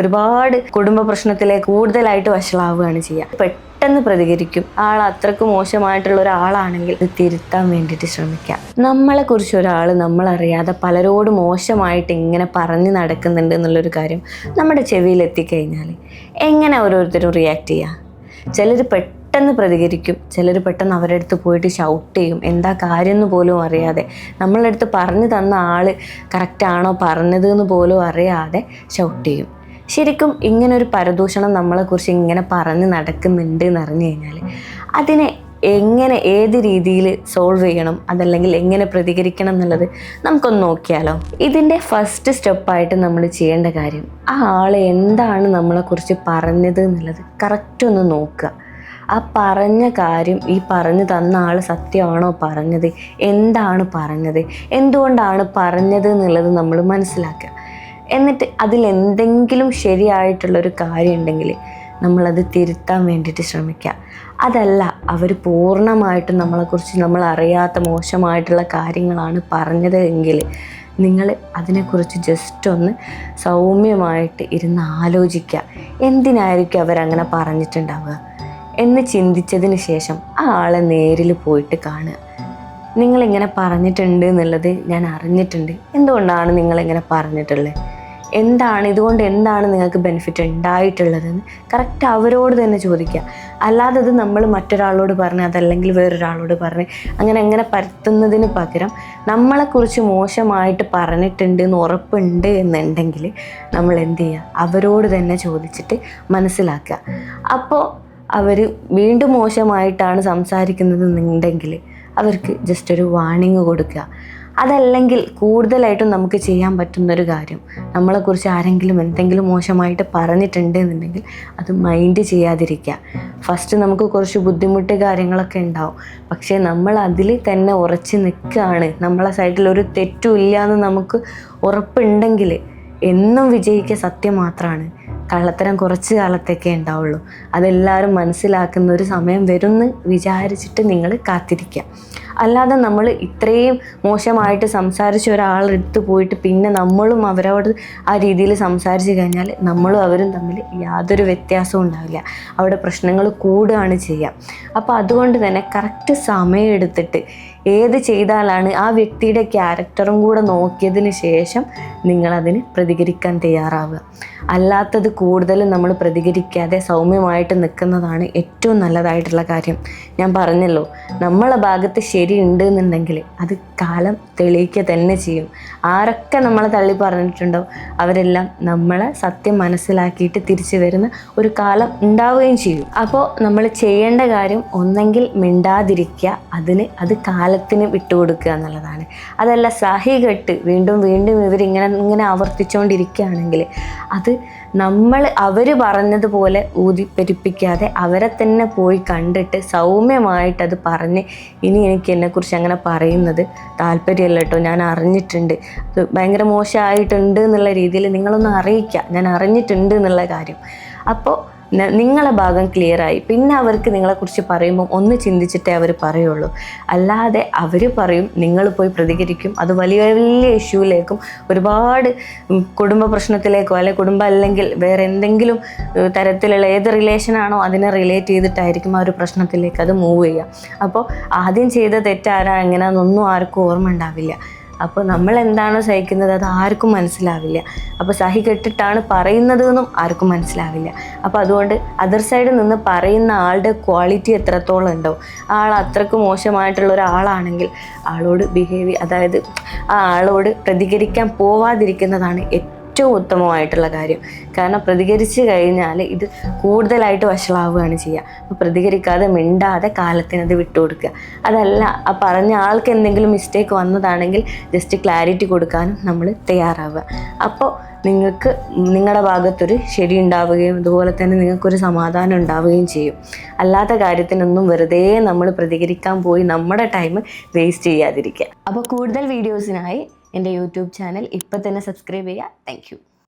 ഒരുപാട് കുടുംബ പ്രശ്നത്തിലെ കൂടുതലായിട്ട് വഷളാവുകയാണ് ചെയ്യുക. പെട്ടെന്ന് പ്രതികരിക്കും. ആൾ അത്രയ്ക്ക് മോശമായിട്ടുള്ള ഒരാളാണെങ്കിൽ ഇത് തിരുത്താൻ വേണ്ടിയിട്ട് ശ്രമിക്കാം നമ്മളെക്കുറിച്ച് ഒരാൾ നമ്മളറിയാതെ പലരോട് മോശമായിട്ട് ഇങ്ങനെ പറഞ്ഞു നടക്കുന്നുണ്ട് എന്നുള്ളൊരു കാര്യം നമ്മുടെ ചെവിയിൽ എത്തിക്കഴിഞ്ഞാൽ എങ്ങനെ ഓരോരുത്തരും റിയാക്ട് ചെയ്യുക ചിലർ പെട്ടെന്ന് പ്രതികരിക്കും. ചിലർ പെട്ടെന്ന് അവരുടെ അടുത്ത് പോയിട്ട് ഷൗട്ട് ചെയ്യും. എന്താ കാര്യം എന്ന് പോലും അറിയാതെ. നമ്മളടുത്ത് പറഞ്ഞു തന്ന ആൾ കറക്റ്റാണോ പറഞ്ഞത് എന്ന് പോലും അറിയാതെ ഷൗട്ട് ചെയ്യും. ശരിക്കും ഇങ്ങനൊരു പരദൂഷണം നമ്മളെക്കുറിച്ച് ഇങ്ങനെ പറഞ്ഞ് നടക്കുന്നുണ്ട് എന്ന് അറിഞ്ഞു കഴിഞ്ഞാൽ അതിനെ എങ്ങനെ ഏത് രീതിയിൽ സോൾവ് ചെയ്യണം അതല്ലെങ്കിൽ എങ്ങനെ പ്രതികരിക്കണം എന്നുള്ളത് നമുക്കൊന്ന് നോക്കിയാലോ? ഇതിന്റെ ഫസ്റ്റ് സ്റ്റെപ്പായിട്ട് നമ്മൾ ചെയ്യേണ്ട കാര്യം ആ ആൾ എന്താണ് നമ്മളെക്കുറിച്ച് പറഞ്ഞത് എന്നുള്ളത് കറക്റ്റ് ഒന്ന് നോക്കുക. ആ പറഞ്ഞ കാര്യം ഈ പറഞ്ഞു തന്ന ആൾ സത്യമാണോ പറഞ്ഞത്? എന്താണ് പറഞ്ഞത്? എന്തുകൊണ്ടാണ് പറഞ്ഞത് എന്നുള്ളത് നമ്മൾ മനസ്സിലാക്കുക. എന്നിട്ട് അതിലെന്തെങ്കിലും ശരിയായിട്ടുള്ളൊരു കാര്യം ഉണ്ടെങ്കിൽ നമ്മളത് തിരുത്താൻ വേണ്ടിയിട്ട് ശ്രമിക്കുക. അതല്ല അവർ പൂർണമായിട്ടും നമ്മളെക്കുറിച്ച് നമ്മൾ അറിയാത്ത മോശമായിട്ടുള്ള കാര്യങ്ങളാണ് പറഞ്ഞത് എങ്കിൽ നിങ്ങൾ അതിനെക്കുറിച്ച് ജസ്റ്റ് ഒന്ന് സൗമ്യമായിട്ട് ഇരുന്ന് ആലോചിക്കുക. എന്തിനായിരിക്കും അവരങ്ങനെ പറഞ്ഞിട്ടുണ്ടാവുക? എന്ന് ചിന്തിച്ചതിന് ശേഷം ആ ആളെ നേരിൽ പോയിട്ട് കാണുക. നിങ്ങളിങ്ങനെ പറഞ്ഞിട്ടുണ്ട് എന്നുള്ളത് ഞാൻ അറിഞ്ഞിട്ടുണ്ട്. എന്തുകൊണ്ടാണ് നിങ്ങളിങ്ങനെ പറഞ്ഞിട്ടുള്ളത്? എന്താണ് ഇതുകൊണ്ട് എന്താണ് നിങ്ങൾക്ക് ബെനിഫിറ്റ് ഉണ്ടായിട്ടുള്ളതെന്ന് കറക്റ്റ് അവരോട് തന്നെ ചോദിക്കുക. അല്ലാതെ അത് നമ്മൾ മറ്റൊരാളോട് പറഞ്ഞ് അതല്ലെങ്കിൽ വേറൊരാളോട് പറഞ്ഞ് അങ്ങനെ എങ്ങനെ പരത്തുന്നതിന് പകരം നമ്മളെക്കുറിച്ച് മോശമായിട്ട് പറഞ്ഞിട്ടുണ്ട് എന്ന് ഉറപ്പുണ്ട് എന്നുണ്ടെങ്കിൽ നമ്മൾ എന്ത് ചെയ്യുക? അവരോട് തന്നെ ചോദിച്ചിട്ട് മനസ്സിലാക്കുക. അപ്പോൾ അവർ വീണ്ടും മോശമായിട്ടാണ് സംസാരിക്കുന്നത് എന്നുണ്ടെങ്കിൽ അവർക്ക് ജസ്റ്റ് ഒരു വാണിങ് കൊടുക്കുക. അതല്ലെങ്കിൽ കൂടുതലായിട്ടും നമുക്ക് ചെയ്യാൻ പറ്റുന്നൊരു കാര്യം. നമ്മളെക്കുറിച്ച് ആരെങ്കിലും എന്തെങ്കിലും മോശമായിട്ട് പറഞ്ഞിട്ടുണ്ട് എന്നുണ്ടെങ്കിൽ അത് മൈൻഡ് ചെയ്യാതിരിക്കുക. ഫസ്റ്റ് നമുക്ക് കുറച്ച് ബുദ്ധിമുട്ട് കാര്യങ്ങളൊക്കെ ഉണ്ടാവും. പക്ഷേ നമ്മൾ അതിൽ തന്നെ ഉറച്ച് നിൽക്കുകയാണ്. നമ്മളെ സൈഡിൽ ഒരു തെറ്റും ഇല്ല എന്ന് നമുക്ക് ഉറപ്പുണ്ടെങ്കിൽ എന്നും വിജയിക്കുക സത്യം മാത്രമാണ്. കള്ളത്തരം കുറച്ച് കാലത്തേക്കേ ഉണ്ടാവുള്ളൂ. അതെല്ലാവരും മനസ്സിലാക്കുന്ന ഒരു സമയം വരുമെന്ന് വിചാരിച്ചിട്ട് നിങ്ങൾ കാത്തിരിക്കുക. അല്ലാതെ നമ്മൾ ഇത്രയും മോശമായിട്ട് സംസാരിച്ച ഒരാളെടുത്ത് പോയിട്ട് പിന്നെ നമ്മളും അവരോട് ആ രീതിയിൽ സംസാരിച്ച് കഴിഞ്ഞാൽ നമ്മളും അവരും തമ്മിൽ യാതൊരു വ്യത്യാസവും ഉണ്ടാവില്ല. അവിടെ പ്രശ്നങ്ങൾ കൂടുകയാണ് ചെയ്യുക അപ്പോൾ അതുകൊണ്ട് തന്നെ കറക്റ്റ് സമയം എടുത്തിട്ട് ഏത് ചെയ്താലാണ് ആ വ്യക്തിയുടെ ക്യാരക്ടറും കൂടെ നോക്കിയതിന് ശേഷം നിങ്ങളതിന് പ്രതികരിക്കാൻ തയ്യാറാവുക. അല്ലാത്തത് കൂടുതലും നമ്മൾ പ്രതികരിക്കാതെ സൗമ്യമായിട്ട് നിൽക്കുന്നതാണ് ഏറ്റവും നല്ലതായിട്ടുള്ള കാര്യം. ഞാൻ പറഞ്ഞല്ലോ നമ്മളെ ഭാഗത്ത് ശരിയുണ്ട് എന്നുണ്ടെങ്കിൽ അത് കാലം തെളിയിക്കുക തന്നെ ചെയ്യും. ആരൊക്കെ നമ്മളെ തള്ളി പറഞ്ഞിട്ടുണ്ടോ അവരെല്ലാം നമ്മളെ സത്യം മനസ്സിലാക്കിയിട്ട് തിരിച്ചു വരുന്ന ഒരു കാലം ഉണ്ടാവുകയും ചെയ്യും. അപ്പോൾ നമ്മൾ ചെയ്യേണ്ട കാര്യം ഒന്നെങ്കിൽ മിണ്ടാതിരിക്കുക. അതിന് അത് കാലത്തിന് വിട്ടുകൊടുക്കുക എന്നുള്ളതാണ്. അതല്ല സഹികെട്ട് വീണ്ടും വീണ്ടും ഇവരിങ്ങനെ ഇങ്ങനെ ആവർത്തിച്ചുകൊണ്ടിരിക്കുകയാണെങ്കിൽ അത് നമ്മൾ അവർ പറഞ്ഞതുപോലെ ഊതിപ്പെരിപ്പിക്കാതെ അവരെ തന്നെ പോയി കണ്ടിട്ട് സൗമ്യമായിട്ട് അത് പറഞ്ഞ് ഇനി എനിക്ക് എന്നെക്കുറിച്ച് അങ്ങനെ പറയുന്നത് താല്പര്യമല്ല കേട്ടോ ഞാൻ അറിഞ്ഞിട്ടുണ്ട്. അത് ഭയങ്കര മോശമായിട്ടുണ്ട് എന്നുള്ള രീതിയിൽ നിങ്ങളൊന്ന് അറിയിക്കുക. ഞാൻ അറിഞ്ഞിട്ടുണ്ട് എന്നുള്ള കാര്യം. അപ്പോൾ നിങ്ങളെ ഭാഗം ക്ലിയറായി പിന്നെ അവർക്ക് നിങ്ങളെക്കുറിച്ച് പറയുമ്പോൾ ഒന്ന് ചിന്തിച്ചിട്ടേ അവർ പറയുള്ളൂ. അല്ലാതെ അവർ പറയും നിങ്ങൾ പോയി പ്രതികരിക്കും. അത് വലിയ വലിയ ഇഷ്യൂലേക്കും ഒരുപാട് കുടുംബ പ്രശ്നത്തിലേക്കോ അല്ലെങ്കിൽ കുടുംബം അല്ലെങ്കിൽ വേറെ എന്തെങ്കിലും തരത്തിലുള്ള ഏത് റിലേഷനാണോ അതിനെ റിലേറ്റ് ചെയ്തിട്ടായിരിക്കും ആ ഒരു പ്രശ്നത്തിലേക്ക് അത് മൂവ് ചെയ്യുക അപ്പോൾ ആദ്യം ചെയ്ത തെറ്റാരാ എങ്ങനെയാണെന്നൊന്നും ആർക്കും ഓർമ്മ ഉണ്ടാവില്ല. അപ്പോൾ നമ്മൾ എന്താണോ സഹിക്കുന്നത് അത് ആർക്കും മനസ്സിലാവില്ല. അപ്പോൾ സഹി കെട്ടിട്ടാണ് പറയുന്നത് എന്നും ആർക്കും മനസ്സിലാവില്ല. അപ്പോൾ അതുകൊണ്ട് അതർ സൈഡിൽ നിന്ന് പറയുന്ന ആളുടെ ക്വാളിറ്റി എത്രത്തോളം ഉണ്ടോ ആൾ അത്രയ്ക്ക് മോശമായിട്ടുള്ള ഒരാളാണെങ്കിൽ ആളോട് ബിഹേവ് അതായത് ആ ആളോട് പ്രതികരിക്കാൻ പോവാതിരിക്കുന്നതാണ് ഏറ്റവും ഉത്തമമായിട്ടുള്ള കാര്യം. കാരണം പ്രതികരിച്ച് കഴിഞ്ഞാൽ ഇത് കൂടുതലായിട്ട് വഷളാവുകയാണ് ചെയ്യുക. അപ്പോൾ പ്രതികരിക്കാതെ മിണ്ടാതെ കാലത്തിനത് വിട്ടുകൊടുക്കുക അതല്ല ആ പറഞ്ഞ ആൾക്ക് എന്തെങ്കിലും മിസ്റ്റേക്ക് വന്നതാണെങ്കിൽ ജസ്റ്റ് ക്ലാരിറ്റി കൊടുക്കാനും നമ്മൾ തയ്യാറാവുക. അപ്പോൾ നിങ്ങൾക്ക് നിങ്ങളുടെ ഭാഗത്തൊരു ശരി ഉണ്ടാവുകയും അതുപോലെ തന്നെ നിങ്ങൾക്കൊരു സമാധാനം ഉണ്ടാവുകയും ചെയ്യും. അല്ലാത്ത കാര്യത്തിനൊന്നും വെറുതെ നമ്മൾ പ്രതികരിക്കാൻ പോയി നമ്മുടെ ടൈം വേസ്റ്റ് ചെയ്യാതിരിക്കുക. അപ്പോൾ കൂടുതൽ വീഡിയോസിനായി എന്റെ യൂട്യൂബ് ചാനൽ ഇപ്പം തന്നെ സബ്സ്ക്രൈബ് ചെയ്യുക. താങ്ക്